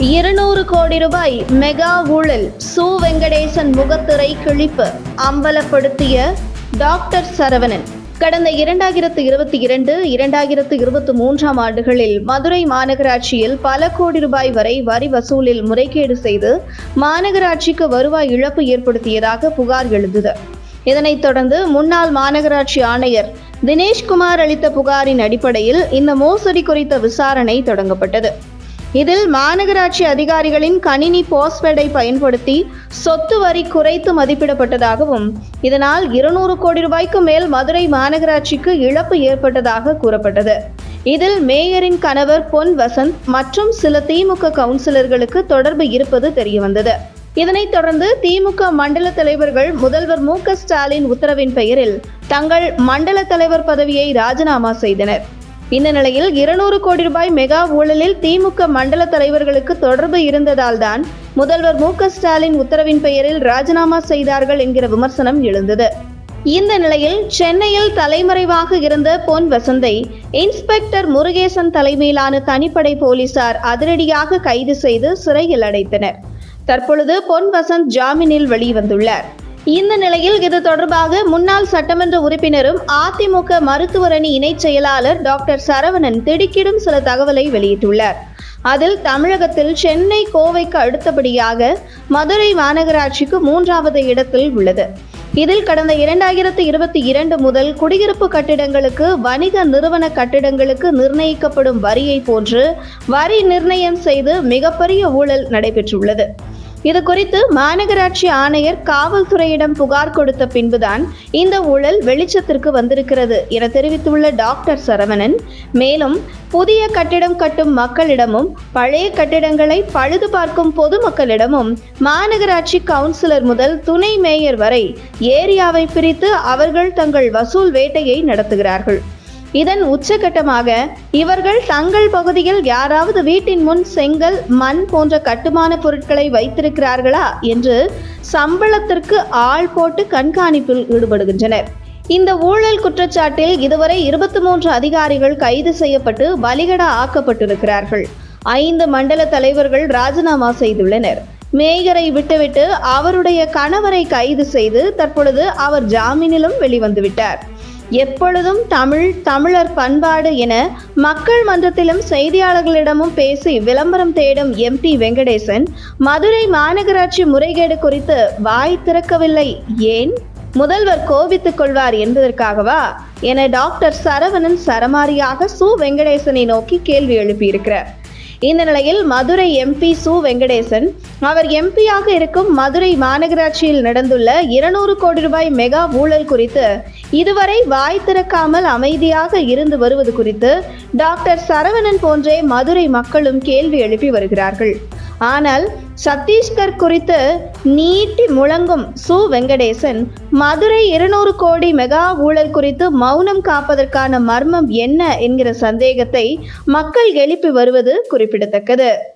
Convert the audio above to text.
இருநூறு கோடி ரூபாய் மெகா ஊழல் சு வெங்கடேசன் முகத்திரை கிழிப்பு அம்பலப்படுத்திய டாக்டர் சரவணன். கடந்த இரண்டாயிரத்து இருபத்தி இரண்டு இரண்டாயிரத்து இருபத்தி மூன்றாம் ஆண்டுகளில் மதுரை மாநகராட்சியில் பல கோடி ரூபாய் வரை வரி வசூலில் முறைகேடு செய்து மாநகராட்சிக்கு வருவாய் இழப்பு ஏற்படுத்தியதாக புகார் எழுந்தது. இதனைத் தொடர்ந்து முன்னாள் மாநகராட்சி ஆணையர் தினேஷ்குமார் அளித்த புகாரின் அடிப்படையில் இந்த மோசடி குறித்த விசாரணை தொடங்கப்பட்டது. இதில் மாநகராட்சி அதிகாரிகளின் கணினி பாஸ்வேர்டை பயன்படுத்தி சொத்து வரி குறைத்து மதிப்பிடப்பட்டதாகவும் இதனால் இருநூறு கோடி ரூபாய்க்கு மேல் மதுரை மாநகராட்சிக்கு இழப்பு ஏற்பட்டதாக கூறப்பட்டது. இதில் மேயரின் கணவர் பொன் வசந்த் மற்றும் சில திமுக கவுன்சிலர்களுக்கு தொடர்பு இருப்பது தெரியவந்தது. இதனைத் தொடர்ந்து திமுக மண்டல தலைவர்கள் முதல்வர் மு ஸ்டாலின் உத்தரவின் பெயரில் தங்கள் மண்டல தலைவர் பதவியை ராஜினாமா செய்தனர். இந்த நிலையில் இருநூறு கோடி ரூபாய் மெகா ஊழலில் திமுக மண்டல தலைவர்களுக்கு தொடர்பு இருந்ததால் தான் முதல்வர் மு க ஸ்டாலின் உத்தரவின் பெயரில் ராஜினாமா செய்தார்கள் என்கிற விமர்சனம் எழுந்தது. இந்த நிலையில் சென்னையில் தலைமறைவாக இருந்த பொன் வசந்தை இன்ஸ்பெக்டர் முருகேசன் தலைமையிலான தனிப்படை போலீசார் அதிரடியாக கைது செய்து சிறையில் அடைத்தனர். தற்பொழுது பொன் வசந்த் ஜாமீனில் வெளிவந்துள்ளார். இந்த நிலையில் இது தொடர்பாக முன்னாள் சட்டமன்ற உறுப்பினரும் அதிமுக மருத்துவரணி இணைச் செயலாளர் டாக்டர் சரவணன் திடுக்கிடும் சில தகவலை வெளியிட்டுள்ளார். அதில் தமிழகத்தில் சென்னை கோவைக்கு அடுத்தபடியாக மதுரை மாநகராட்சிக்கு மூன்றாவது இடத்தில் உள்ளது. இதில் கடந்த இரண்டாயிரத்து இருபத்தி இரண்டு முதல் குடியிருப்பு கட்டிடங்களுக்கு வணிக நிறுவன கட்டிடங்களுக்கு நிர்ணயிக்கப்படும் வரியை போன்று வரி நிர்ணயம் செய்து மிகப்பெரிய ஊழல் நடைபெற்றுள்ளது. இது குறித்து மாநகராட்சி ஆணையர் காவல்துறையிடம் புகார் கொடுத்த பின்புதான் இந்த ஊழல் வெளிச்சத்திற்கு வந்திருக்கிறது என தெரிவித்துள்ள டாக்டர் சரவணன். மேலும் புதிய கட்டிடம் கட்டும் மக்களிடமும் பழைய கட்டிடங்களை பழுது பார்க்கும் பொதுமக்களிடமும் மாநகராட்சி கவுன்சிலர் முதல் துணை மேயர் வரை ஏரியாவை பிரித்து அவர்கள் தங்கள் வசூல் வேட்டையை நடத்துகிறார்கள். இதன் உச்சகட்டமாக இவர்கள் தங்கள் பகுதியில் யாராவது வீட்டின் முன் செங்கல் மண் போன்ற கட்டுமான பொருட்களை வைத்திருக்கிறார்களா என்று சம்பளத்திற்கு ஆள் போட்டு கண்காணிப்பில் ஈடுபடுகின்றனர். இந்த ஊழல் குற்றச்சாட்டில் இதுவரை இருபத்தி மூன்று அதிகாரிகள் கைது செய்யப்பட்டு பலிகடா ஆக்கப்பட்டிருக்கிறார்கள். ஐந்து மண்டல தலைவர்கள் ராஜினாமா செய்துள்ளனர். மேயரை விட்டுவிட்டு அவருடைய கணவரை கைது செய்து தற்பொழுது அவர் ஜாமீனிலும் வெளிவந்துவிட்டார். எப்பொழுதும் தமிழ் தமிழர் பண்பாடு என மக்கள் மன்றத்திலும் செய்தியாளர்களிடமும் பேசி விளம்பரம் தேடும் எம்பி வெங்கடேசன் மதுரை மாநகராட்சி முறைகேடு குறித்து வாய் திறக்கவில்லை. ஏன்? முதல்வர் கோபித்துக் கொள்வார் என்பதற்காகவா? என டாக்டர் சரவணன் சரமாரியாக சு. வெங்கடேசனை நோக்கி கேள்வி எழுப்பியிருக்கிறார். இந்த நிலையில் மதுரை எம்பி சு வெங்கடேசன் அவர் எம்பியாக இருக்கும் மதுரை மாநகராட்சியில் நடந்துள்ள இருநூறு கோடி ரூபாய் மெகா ஊழல் குறித்து இதுவரை வாய் திறக்காமல் அமைதியாக இருந்து வருவது குறித்து டாக்டர் சரவணன் போன்றே மதுரை மக்களும் கேள்வி எழுப்பி வருகிறார்கள். ஆனால் சத்தீஸ்கர் குறித்து நீட்டி முழங்கும் சு. வெங்கடேசன் மதுரை இருநூறு கோடி மெகா ஊழல் குறித்து மௌனம் காப்பதற்கான மர்மம் என்ன என்கிற சந்தேகத்தை மக்கள் எழுப்பி வருவது குறிப்பிடத்தக்கது.